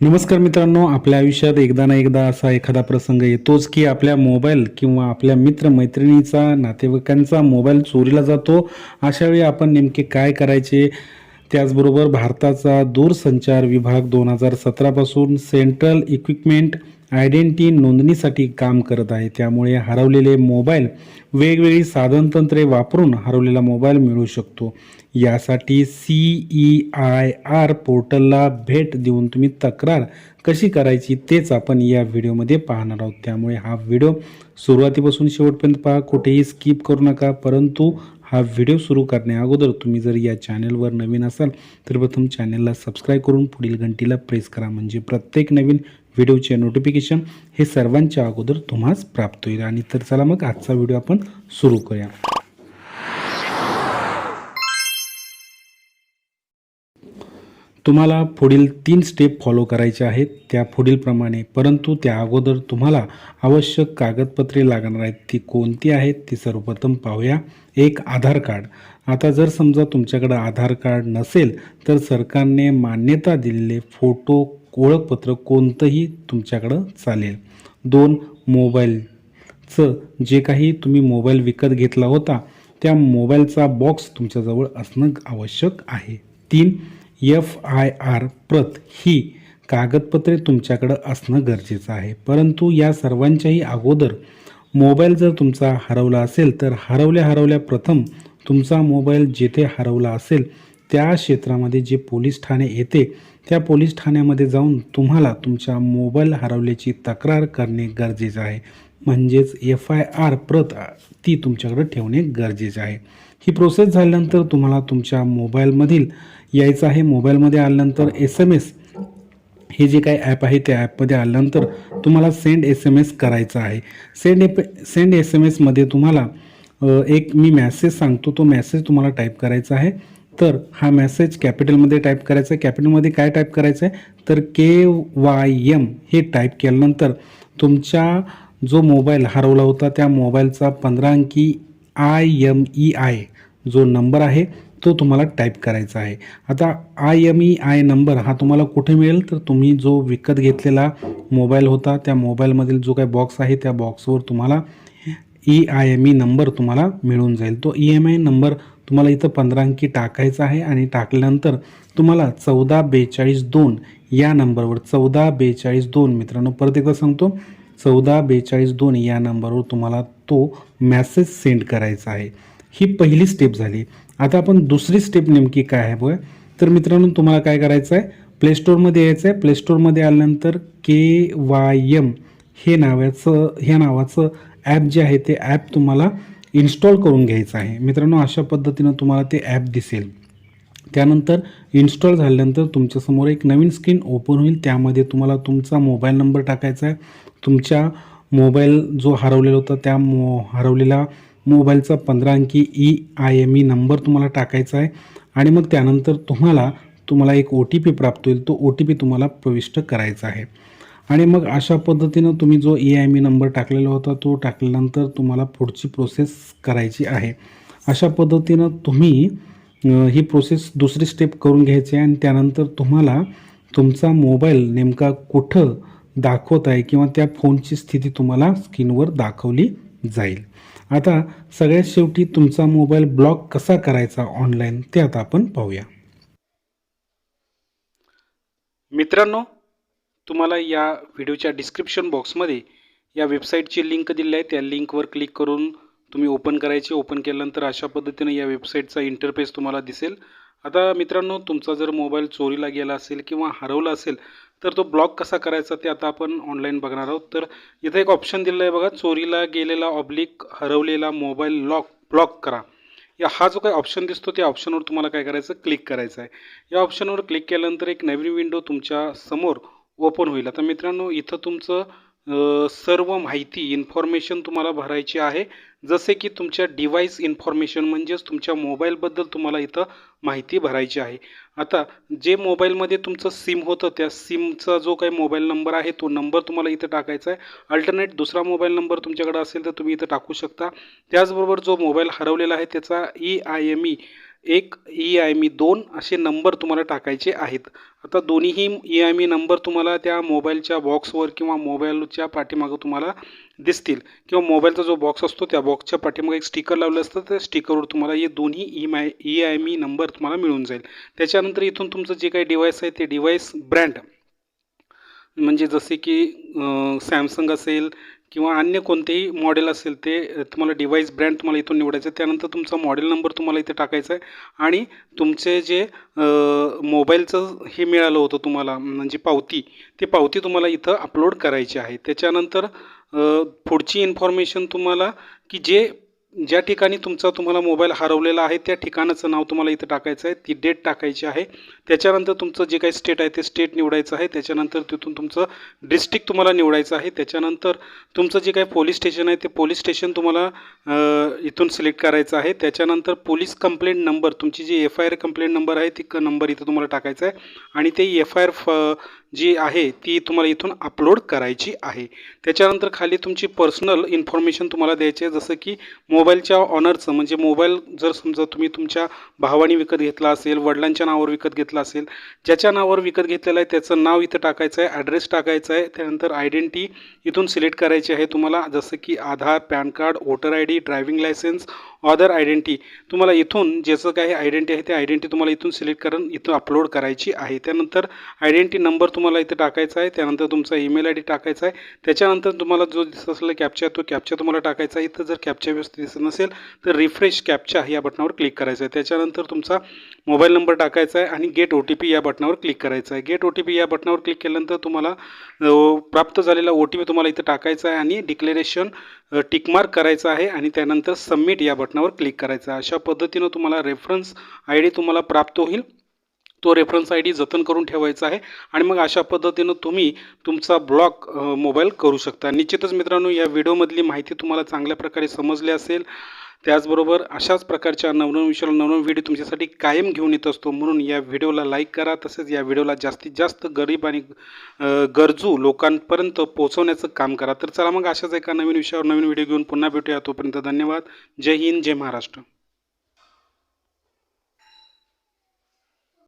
नमस्कार मित्रांनो आपल्या आयुष्यात एकदा ना एकदा असा एखादा प्रसंग येतोच की आपल्या मोबाईल किंवा आपल्या मित्र मैत्रिणीचा नातेवाईकांचा मोबाईल चोरीला जातो. अशा वेळी आपण नेमके काय करायचे? त्याचबरोबर भारताचा दूरसंचार विभाग दोन हजार सतरापासून सेंट्रल इक्विपमेंट आयडेंटिटी नोंदणीसाठी काम करत आहे. त्यामुळे हरवलेले मोबाईल वेगवेगळी साधनतंत्रे वापरून हरवलेला मोबाईल मिळू शकतो. यासाठी सी ई आय आर पोर्टलला भेट देऊन तुम्ही तक्रार कशी करायची तेच आपण या व्हिडिओमध्ये पाहणार आहोत. त्यामुळे हा व्हिडिओ सुरुवातीपासून शेवटपर्यंत पहा कुठेही स्किप करू नका परंतु हा व्हिडिओ सुरू करण्या अगोदर तुम्ही जर या चॅनलवर नवीन असाल तर प्रथम चॅनलला सबस्क्राईब करून पुढील घंटीला प्रेस करा. म्हणजे प्रत्येक नवीन व्हिडिओचे नोटिफिकेशन हे सर्वांच्या अगोदर तुम्हास प्राप्त होईल. आणि तर चला मग आजचा व्हिडिओ आपण सुरू करूया. तुम्हाला पुढील तीन स्टेप फॉलो करायचे आहेत. त्या पुढीलप्रमाणे परंतु त्या अगोदर तुम्हाला आवश्यक कागदपत्रे लागणार आहेत. ती कोणती आहेत ती सर्वप्रथम पाहूया. एक आधार कार्ड. आता जर समजा तुमच्याकडं आधार कार्ड नसेल तर सरकारने मान्यता दिलेले फोटो ओळखपत्र कोणतंही तुमच्याकडं चालेल. दोन मोबाईलचं जे काही तुम्ही मोबाईल विकत घेतला होता त्या मोबाईलचा बॉक्स तुमच्याजवळ असणं आवश्यक आहे. तीन एफ आय आर प्रत ही कागदपत्रे तुमच्याकडं असणं गरजेचं आहे. परंतु या सर्वांच्याही अगोदर मोबाईल जर तुमचा हरवला असेल तर हरवल्या हरवल्या प्रथम तुमचा मोबाईल जेथे हरवला असेल त्या क्षेत्रामध्ये जे पोलीस ठाणे येते त्या पोलीस ठाण्यामध्ये जाऊन तुम्हाला तुमच्या मोबाईल हरवल्याची तक्रार करणे गरजेचं आहे. म्हणजेच एफ आय आर प्रत ती तुमच्याकडे ठेवणे गरजेचे आहे. ही प्रोसेस झाल्यानंतर तुम्हाला तुमच्या मोबाईलमधील यायचं आहे. मोबाईलमध्ये आल्यानंतर एस एम एस हे जे काही ॲप आहे त्या ॲपमध्ये आल्यानंतर तुम्हाला सेंड एस एम एस करायचा आहे. Send app send S M एसमध्ये तुम्हाला एक मी मॅसेज सांगतो. तो मॅसेज तुम्हाला टाईप करायचा आहे. तर हा मॅसेज कॅपिटलमध्ये टाईप करायचा आहे. कॅपिटलमध्ये काय टाईप करायचं आहे? तर के वाय एम हे टाईप केल्यानंतर तुमच्या जो मोबाईल हरवला होता त्या मोबाईलचा पंधरा अंकी आय एम ई आय जो नंबर आहे तो तुम्हाला टाईप करायचा आहे. आता I M E I number हा तुम्हाला कुठे मिळेल? तर तुम्ही जो विकत घेतलेला मोबाईल होता त्या मोबाईलमधील जो काही बॉक्स आहे त्या बॉक्सवर तुम्हाला E I M E number तुम्हाला मिळून जाईल. तो ई एम आय नंबर तुम्हाला इथं पंधरा अंकी टाकायचा आहे आणि टाकल्यानंतर तुम्हाला चौदा बेचाळीस दोन या नंबरवर चौदा बेचाळीस दोन मित्रांनो परत एकदा सांगतो चौदा बेचाळीस दोन या नंबरवर तुम्हाला तो मॅसेज सेंड करायचा आहे. ही पहिली स्टेप झाली. आता आपण दुसरी स्टेप नेमकी काय आहे बघा तर मित्रांनो तुम्हाला काय करायचं आहे? प्लेस्टोरमध्ये यायचं आहे. प्लेस्टोरमध्ये आल्यानंतर के वाय एम हे नावाचं ह्या नावाचं ॲप जे आहे ते ॲप तुम्हाला इन्स्टॉल करून घ्यायचं आहे. मित्रांनो अशा पद्धतीनं तुम्हाला ते ॲप दिसेल. त्यानंतर इन्स्टॉल झाल्यानंतर तुमच्यासमोर एक नवीन स्क्रीन ओपन होईल. त्यामध्ये तुम्हाला तुमचा मोबाईल नंबर टाकायचा आहे. तुमच्या मोबाईल जो हरवलेला होता त्या मो हरवलेला मोबाईलचा पंधरा अंकी E I M E number तुम्हाला टाकायचा आहे. आणि मग त्यानंतर तुम्हाला तुम्हाला एक ओ टी पी प्राप्त होईल. तो ओ टी पी तुम्हाला प्रविष्ट करायचा आहे. आणि मग अशा पद्धतीनं तुम्ही जो E I M E number टाकलेला होता तो टाकल्यानंतर तुम्हाला पुढची प्रोसेस करायची आहे. अशा पद्धतीनं तुम्ही ही प्रोसेस दुसरी स्टेप करून घ्यायची आहे. आणि त्यानंतर तुम्हाला तुमचा मोबाईल नेमका कुठं दाखवत आहे किंवा त्या फोनची स्थिती तुम्हाला स्क्रीनवर दाखवली जाईल. आता सगळ्यात शेवटी तुमचा मोबाईल ब्लॉक कसा करायचा ऑनलाईन ते आता आपण पाहूया. मित्रांनो तुम्हाला या व्हिडिओच्या डिस्क्रिप्शन बॉक्समध्ये या वेबसाईटची लिंक दिली आहे. त्या लिंकवर क्लिक करून तुम्ही ओपन करायचे. ओपन केल्यानंतर अशा पद्धतीने या वेबसाईटचा इंटरफेस तुम्हाला दिसेल. आता मित्रांनो तुमचा जर मोबाईल चोरीला गेला असेल किंवा हरवला असेल तर तो ब्लॉक कसा करायचा ते आता आपण ऑनलाईन बघणार आहोत. तर इथं एक ऑप्शन दिलेलं आहे बघा चोरीला गेलेला ऑब्लिक हरवलेला मोबाईल लॉक ब्लॉक करा. या हा जो काही ऑप्शन दिसतो त्या ऑप्शनवर तुम्हाला काय करायचं क्लिक करायचं आहे. या ऑप्शनवर क्लिक केल्यानंतर एक नवीन विंडो तुमच्यासमोर ओपन होईल. आता मित्रांनो इथं तुमचं सर्व माहिती इन्फॉर्मेशन तुम्हाला भरायची आहे. जसे की तुमच्या डिव्हाइस इन्फॉर्मेशन म्हणजेच तुमच्या मोबाईलबद्दल तुम्हाला इथं माहिती भरायची आहे. आता जे मोबाईलमध्ये तुमचं सिम होतं त्या सिमचा जो काही मोबाईल नंबर आहे तो नंबर तुम्हाला इथं टाकायचा आहे. अल्टरनेट दुसरा मोबाईल नंबर तुमच्याकडे असेल तर तुम्ही इथं टाकू शकता. त्याचबरोबर जो मोबाईल हरवलेला आहे त्याचा ई आय एम ई एक ई आय मी दोन असे नंबर तुम्हाला टाकायचे आहेत. आता दोन्हीही ई आय मी नंबर तुम्हाला त्या मोबाईलच्या बॉक्सवर किंवा मोबाईलच्या पाठीमागं तुम्हाला दिसतील. किंवा मोबाईलचा जो बॉक्स असतो त्या बॉक्सच्या पाठीमागे एक स्टिकर लावलं असतं त्या स्टिकरवर तुम्हाला हे दोन्ही E my E I me number तुम्हाला मिळून जाईल. त्याच्यानंतर इथून तुमचं जे काही डिव्हाइस आहे ते डिव्हाइस ब्रँड म्हणजे जसे की सॅमसंग असेल किंवा अन्य कोणतेही मॉडेल असेल ते तुम्हाला डिव्हाइस ब्रँड तुम्हाला इथून निवडायचं आहे त्यानंतर तुमचा मॉडेल नंबर तुम्हाला इथे टाकायचा आहे आणि तुमचे जे मोबाईलचं हे मिळालं होतं तुम्हाला म्हणजे पावती ते पावती तुम्हाला इथं अपलोड करायची आहे. त्याच्यानंतर पुढची इन्फॉर्मेशन तुम्हाला की जे ज्या ठिकाणी तुमचा तुम्हाला मोबाईल हरवलेला आहे त्या ठिकाणाचं नाव तुम्हाला इथं टाकायचं आहे. ती डेट टाकायची आहे. त्याच्यानंतर तुमचं जे काही स्टेट आहे ते स्टेट निवडायचं आहे. त्याच्यानंतर तिथून तुमचं डिस्ट्रिक्ट तुम्हाला निवडायचं आहे. त्याच्यानंतर तुमचं जे काही पोलीस स्टेशन आहे ते पोलीस स्टेशन तुम्हाला इथून सिलेक्ट करायचं आहे. त्याच्यानंतर पोलीस कंप्लेंट नंबर तुमची जी F I R complaint number आहे ती क नंबर इथं तुम्हाला टाकायचा आहे. आणि ते एफ आय आर फ जी आहे ती तुम्हाला इथून अपलोड करायची आहे. त्याच्यानंतर खाली तुमची पर्सनल इन्फॉर्मेशन तुम्हाला द्यायची आहे. जसं की मोबाईलच्या ऑनरचं म्हणजे मोबाईल जर समजा तुम्ही तुमच्या भावाने विकत घेतला असेल वडिलांच्या नावावर विकत घेतला असेल ज्याच्या नावावर विकत घेतलेलं आहे त्याचं नाव इथं टाकायचं आहे ॲड्रेस टाकायचा आहे त्यानंतर आयडेंटिटी इथून सिलेक्ट करायची आहे तुम्हाला. जसं की Aadhaar PAN card voter I D driving licence other identity तुम्हाला इथून ज्याचं काही आयडेंटिटी आहे ते आयडेंटिटी तुम्हाला इथून सिलेक्ट करून इथून अपलोड करायची आहे. त्यानंतर आयडेंटिटी नंबर तुम्हाला इथं टाकायचा आहे. त्यानंतर तुमचा ईमेल आय डी टाकायचा आहे. त्याच्यानंतर तुम्हाला जो दिसत असलेला कॅप्चा तो कॅप्चा तुम्हाला टाकायचा आहे. इथं जर कॅप्चा व्यवस्थित दिसत नसेल तर रिफ्रेश कॅप्चा या बटनावर क्लिक करायचं आहे. त्याच्यानंतर तुमचा मोबाईल नंबर टाकायचा आहे आणि गेट ओ टी पी या बटनावर क्लिक करायचं आहे. गेट ओ टी पी या बटनावर क्लिक केल्यानंतर तुम्हाला प्राप्त झालेला ओ टी पी तुम्हाला इथं टाकायचा आहे आणि डिक्लेरेशन टिकमार्क करायचं आहे आणि त्यानंतर सबमिट या बटनावर क्लिक करायचं. अशा पद्धतीनं तुम्हाला रेफरन्स आय डी तुम्हाला प्राप्त होईल. तो रेफरन्स आय डी जतन करून ठेवायचा आहे. आणि मग अशा पद्धतीनं तुम्ही तुमचा ब्लॉक मोबाईल करू शकता. निश्चितच मित्रांनो या व्हिडिओमधली माहिती तुम्हाला चांगल्या प्रकारे समजली असेल. त्याचबरोबर अशाच प्रकारच्या नवनवीन विषयाला नवनवीन व्हिडिओ तुमच्यासाठी कायम घेऊन येत असतो. म्हणून या व्हिडिओला लाईक करा. तसेच या व्हिडिओला जास्तीत जास्त गरीब आणि गरजू लोकांपर्यंत पोहोचवण्याचं काम करा. तर चला मग अशाच एका नवीन विषयावर नवीन व्हिडिओ घेऊन पुन्हा भेटूया. तोपर्यंत धन्यवाद. जय हिंद जय महाराष्ट्र.